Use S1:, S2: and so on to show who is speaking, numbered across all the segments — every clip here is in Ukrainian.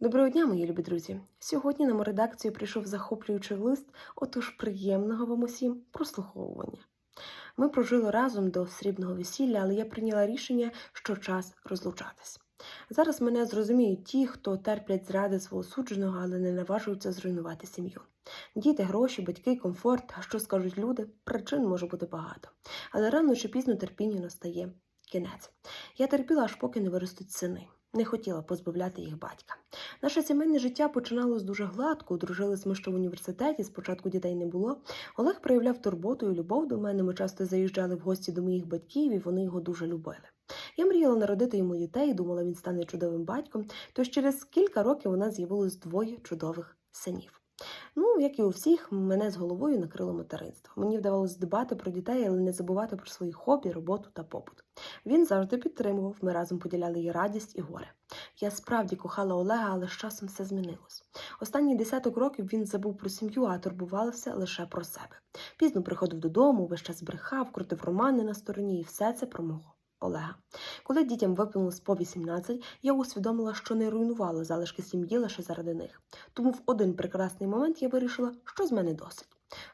S1: Доброго дня, мої любі друзі! Сьогодні на мою редакцію прийшов захоплюючий лист, отож приємного вам усім прослуховування. Ми прожили разом до срібного весілля, але я прийняла рішення, що час розлучатись. Зараз мене зрозуміють ті, хто терплять зради свого судженого, але не наважуються зруйнувати сім'ю. Діти, гроші, батьки, комфорт, а що скажуть люди, причин може бути багато. Але рано чи пізно терпінню настає кінець. Я терпіла, аж поки не виростуть сини. Не хотіла позбавляти їх батька. Наше сімейне життя починалось дуже гладко, дружились ми ще в університеті, спочатку дітей не було. Олег проявляв турботу і любов до мене. Ми часто заїжджали в гості до моїх батьків, і вони його дуже любили. Я мріяла народити йому дітей, думала, він стане чудовим батьком, тож через кілька років у нас з'явилось двоє чудових синів. Ну, як і у всіх, мене з головою накрило материнство. Мені вдавалося дбати про дітей, але не забувати про свої хобі, роботу та побут. Він завжди підтримував, ми разом поділяли її радість і горе. Я справді кохала Олега, але з часом все змінилось. Останні десяток років він забув про сім'ю, а турбувався лише про себе. Пізно приходив додому, весь час брехав, крутив романи на стороні, і все це про мого. Олега. Коли дітям виповнилось по 18, я усвідомила, що не руйнувала залишки сім'ї лише заради них. Тому в один прекрасний момент я вирішила, що з мене досить.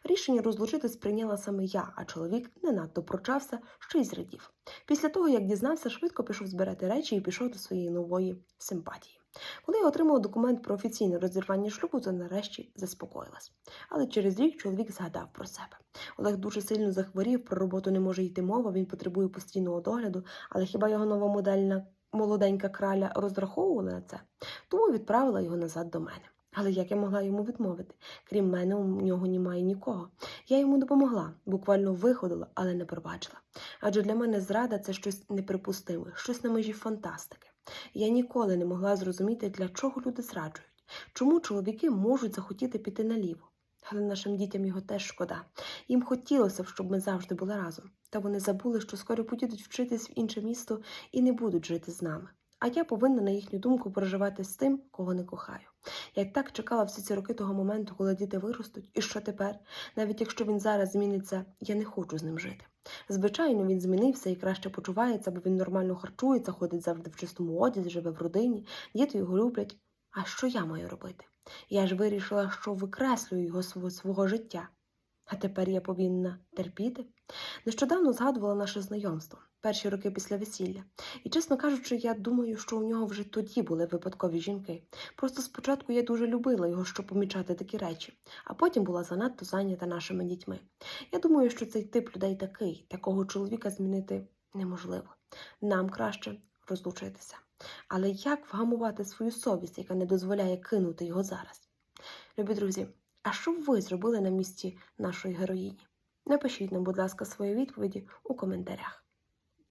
S1: Рішення розлучитись прийняла саме я, а чоловік не надто прочався, що й зрадів. Після того, як дізнався, швидко пішов збирати речі і пішов до своєї нової симпатії. Коли я отримала документ про офіційне розірвання шлюбу, то нарешті заспокоїлась. Але через рік чоловік згадав про себе. Олег дуже сильно захворів, про роботу не може йти мова, він потребує постійного догляду, але хіба його нова модельна молоденька краля розраховувала на це? Тому відправила його назад до мене. Але як я могла йому відмовити? Крім мене, у нього немає нікого. Я йому допомогла, буквально виходила, але не пробачила. Адже для мене зрада це щось неприпустиме, щось на межі фантастики. Я ніколи не могла зрозуміти, для чого люди зраджують, чому чоловіки можуть захотіти піти наліво. Але нашим дітям його теж шкода. Їм хотілося б, щоб ми завжди були разом. Та вони забули, що скоро поїдуть вчитись в інше місто і не будуть жити з нами. А я повинна, на їхню думку, проживати з тим, кого не кохаю. Я так чекала всі ці роки того моменту, коли діти виростуть, і що тепер? Навіть якщо він зараз зміниться, я не хочу з ним жити. Звичайно, він змінився і краще почувається, бо він нормально харчується, ходить завжди в чистому одязі, живе в родині, діти його люблять. А що я маю робити? Я ж вирішила, що викреслюю його свого, свого життя. А тепер я повинна терпіти. Нещодавно згадувала наше знайомство, перші роки після весілля. І, чесно кажучи, я думаю, що у нього вже тоді були випадкові жінки. Просто спочатку я дуже любила його, щоб помічати такі речі, а потім була занадто зайнята нашими дітьми. Я думаю, що цей тип людей такий, такого чоловіка змінити неможливо. Нам краще розлучитися. Але як вгамувати свою совість, яка не дозволяє кинути його зараз? Любі друзі, а що б ви зробили на місці нашої героїні? Напишіть нам, будь ласка, свої відповіді у коментарях.